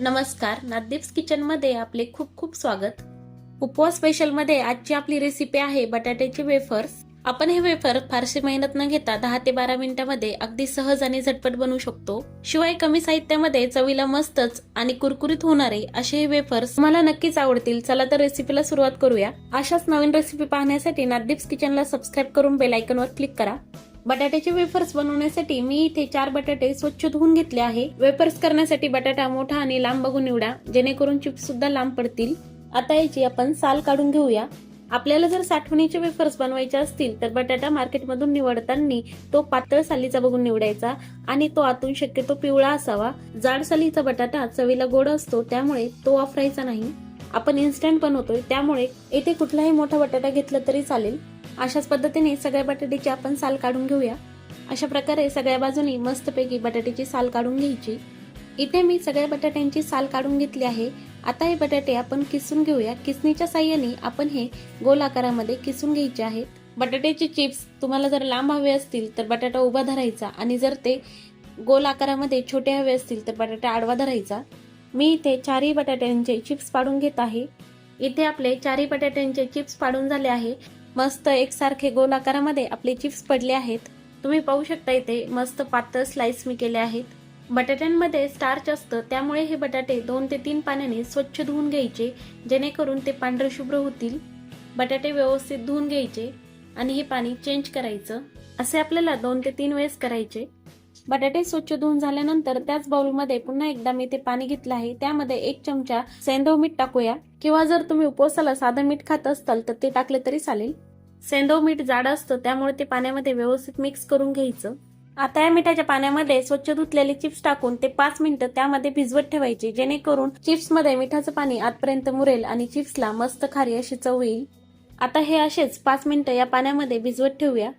नमस्कार नादीप्स किचनमध्ये आपले खूप खूप स्वागत. उपवास स्पेशलमध्ये आजची आपली रेसिपी आहे बटाट्याचे वेफर्स आपण हे वेफर फारशी मेहनत न घेता दहा ते बारा मिनिटांमध्ये अगदी सहज आणि झटपट बनवू शकतो. शिवाय कमी साहित्यामध्ये चवीला मस्तच आणि कुरकुरीत होणारे असे हे वेफर्स मला नक्कीच आवडतील. चला तर रेसिपीला सुरुवात करूया. अशाच नवीन रेसिपी पाहण्यासाठी नादीप्स किचनला सबस्क्राईब करून बेलायकनवर क्लिक करा. बटाट्याचे वेफर्स बनवण्यासाठी मी इथे चार बटाटे स्वच्छ धुवून घेतले आहे. वेफर्स करण्यासाठी बटाटा मोठा आणि लांब बघून निवडा. जेणेकरून चिप्स सुद्धा लांब पडतील. आता याची आपण साल काढून घेऊया. आपल्याला जर साठवणीचे वेफर्स बनवायचे असतील तर बटाटा मार्केटमधून निवडताना तो पातळ सालीचा बघून निवडायचा आणि तो आतून शक्यतो पिवळा असावा. जाड सालीचा बटाटा चवीला गोड असतो त्यामुळे तो वापरायचा नाही. आपण इन्स्टंट बनवतोय त्यामुळे येथे कुठलाही मोठा बटाटा घेतला तरी चालेल. अशाच पद्धतीने सगळ्या बटाट्याची आपण साल काढून घेऊया. अशा प्रकारे सगळ्या बाजूनी मस्तपैकी बटाट्याची साल काढून घ्यायची. इथे मी सगळ्या बटाट्यांची साल काढून घेतली आहे. आता हे बटाटे आपण किसून घेऊया. किसणीच्या साह्याने आपण हे गोल आकारामध्ये किसून घ्यायचे आहेत. बटाट्याचे चिप्स तुम्हाला जर लांब हवे असतील तर बटाटा उभा धरायचा आणि जर ते गोल आकारामध्ये छोटे हवे असतील तर बटाटा आडवा धरायचा. मी इथे चारही बटाट्यांचे चिप्स पाडून घेत आहे. इथे आपले चारही बटाट्यांचे चिप्स पाडून झाले आहे. मस्त एकसारखे गोल आकारामध्ये आपले चिप्स पडले आहेत. तुम्ही पाहू शकता इथे मस्त पातळ स्लाइस मी केले आहेत. बटाट्यांमध्ये स्टार्च असतं त्यामुळे हे बटाटे दोन ते तीन पाण्याने स्वच्छ धुवून घ्यायचे जेणेकरून ते पांढरे शुभ्र होतील. बटाटे व्यवस्थित धुवून घ्यायचे आणि हे पाणी चेंज करायचं. असे आपल्याला दोन ते तीन वेळेस करायचे. बटाटे स्वच्छ धुवून झाल्यानंतर त्याच बाउलमध्ये पुन्हा एकदा मी ते पाणी घेतलं आहे. त्यामध्ये एक चमचा सेंधव मीठ टाकूया. किंवा जर तुम्ही उपवासाला साधं मीठ खात असाल तर ते टाकले तरी चालेल. सेंधव मीठ जाड असतं त्यामुळे ते पाण्यामध्ये व्यवस्थित मिक्स करून घ्यायचं. आता या मिठाच्या पाण्यामध्ये स्वच्छ धुतलेले चिप्स टाकून ते पाच मिनिटं त्यामध्ये भिजवत ठेवायचे जेणेकरून चिप्समध्ये मिठाचं पाणी आतपर्यंत मुरेल आणि चिप्सला मस्त खारी अशी चव येईल. आता हे असेच पाच मिनिटं या पाण्यामध्ये भिजवत ठेवूया.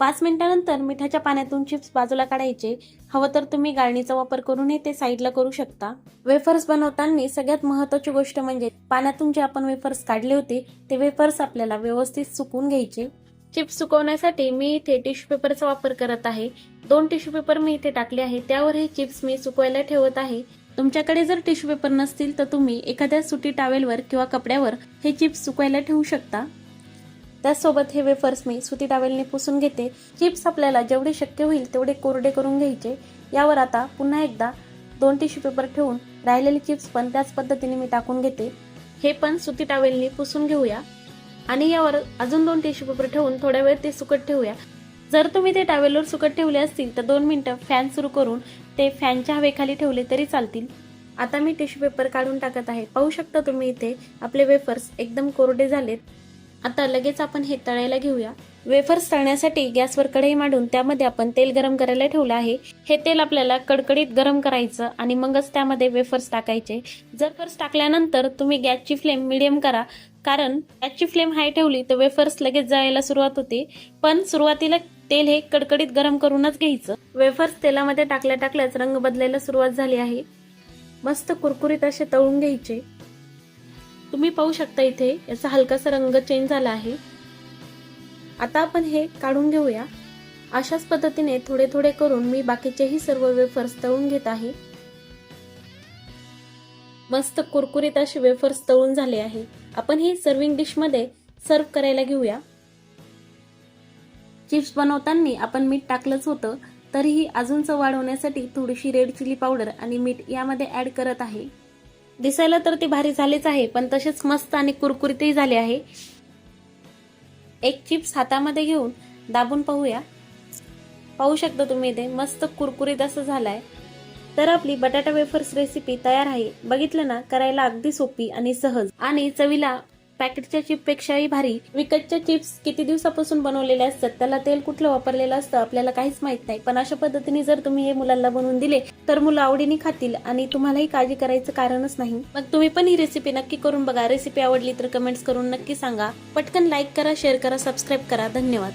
पाच मिनिटानंतर मिठाच्या पाण्यातून चिप्स बाजूला काढायचे. हवं तर तुम्ही गाळणीचा वापर करूनही ते साईडला करू शकता. वेफर्स बनवताना सगळ्यात महत्वाची गोष्ट म्हणजे पाण्यातून जे आपण वेफर्स काढले होते ते वेफर्स आपल्याला व्यवस्थित सुकून घ्यायचे. चिप्स सुकवण्यासाठी मी इथे टिश्यू पेपरचा वापर करत आहे. दोन टिश्यू पेपर मी इथे टाकले आहे त्यावर हे चिप्स मी सुकवायला ठेवत आहे. तुमच्याकडे जर टिश्यू पेपर नसतील तर तुम्ही एखाद्या सुटी टावेलवर किंवा कपड्यावर हे चिप्स सुकवायला ठेवू शकता. त्याचसोबत हे वेफर्स मी सुती टावेलने पुसून घेते. चिप्स आपल्याला जेवढे शक्य होईल तेवढे कोरडे करून घ्यायचे. यावर आता पुन्हा एकदा दोन टिश्यू पेपर ठेवून राहिलेले चिप्स पण त्याच पद्धतीने मी टाकून घेते. हे पण सुती टावेलने पुसून घेऊया. आणि यावर अजून दोन टिश्यू पेपर ठेवून थोड्या वेळ ते सुकट ठेवूया. जर तुम्ही ते टावेलवर सुकट ठेवले असतील तर दोन मिनिटं फॅन सुरू करून ते फॅनच्या हवेखाली ठेवले तरी चालतील. आता मी टिश्यू पेपर काढून टाकत आहे. पाहू शकता तुम्ही इथे आपले वेफर्स एकदम कोरडे झालेत. आता लगेच आपण हे तळायला घेऊया. वेफर्स तळण्यासाठी गॅसवर कढई मांडून त्यामध्ये आपण तेल गरम करायला ठेवलं आहे. हे तेल आपल्याला कडकडीत गरम करायचं आणि मगच त्यामध्ये वेफर्स टाकायचे. जर वेफर्स टाकल्यानंतर तुम्ही गॅसची फ्लेम मिडियम करा. कारण गॅसची फ्लेम हाय ठेवली तर वेफर्स लगेच जायला सुरुवात होते. पण सुरुवातीला तेल हे कडकडीत गरम करूनच घ्यायचं. वेफर्स तेलामध्ये टाकल्या टाकल्याच रंग बदलायला सुरुवात झाली आहे. मस्त कुरकुरीत असे तळून घ्यायचे. तुम्ही पाहू शकता इथे याचा हलकासा रंग चेंज झाला आहे. आता आपण हे काढून घेऊया. अशाच पद्धतीने थोडे थोडे करून मी बाकीचेही सर्व वेफर्स तळून घेत आहे. मस्त कुरकुरीत असे वेफर्स तळून झाले आहे. आपण हे सर्विंग डिशमध्ये सर्व करायला घेऊया. चिप्स बनवताना आपण मीठ टाकलंच होतं तरीही अजून चव वाढवण्यासाठी थोडीशी रेड चिली पावडर आणि मीठ यामध्ये ऍड करत आहे. दिसायला तर ते भारी झालेच आहे पण तसेच मस्त आणि कुरकुरीतही झाले आहे. एक चिप्स हातामध्ये घेऊन दाबून पाहूया. पाहू शकता तुम्ही इथे मस्त कुरकुरीत असं झालाय. तर आपली बटाटा वेफर्स रेसिपी तयार आहे. बघितलं ना करायला अगदी सोपी आणि सहज. आणि चवीला पॅकेटच्या चिप पेक्षाही भारी. विकतच्या चिप्स किती दिवसापासून बनवलेले असतात? त्याला तेल कुठलं वापरलेलं असतं? आपल्याला काहीच माहीत नाही. पण अशा पद्धतीने जर तुम्ही हे मुलांना बनवून दिले तर मुलं आवडीने खातील आणि तुम्हालाही काळजी करायचं कारणच नाही. मग तुम्ही पण ही रेसिपी नक्की करून बघा. रेसिपी आवडली तर कमेंट्स करून नक्की सांगा. पटकन लाईक करा शेअर करा सबस्क्राईब करा. धन्यवाद.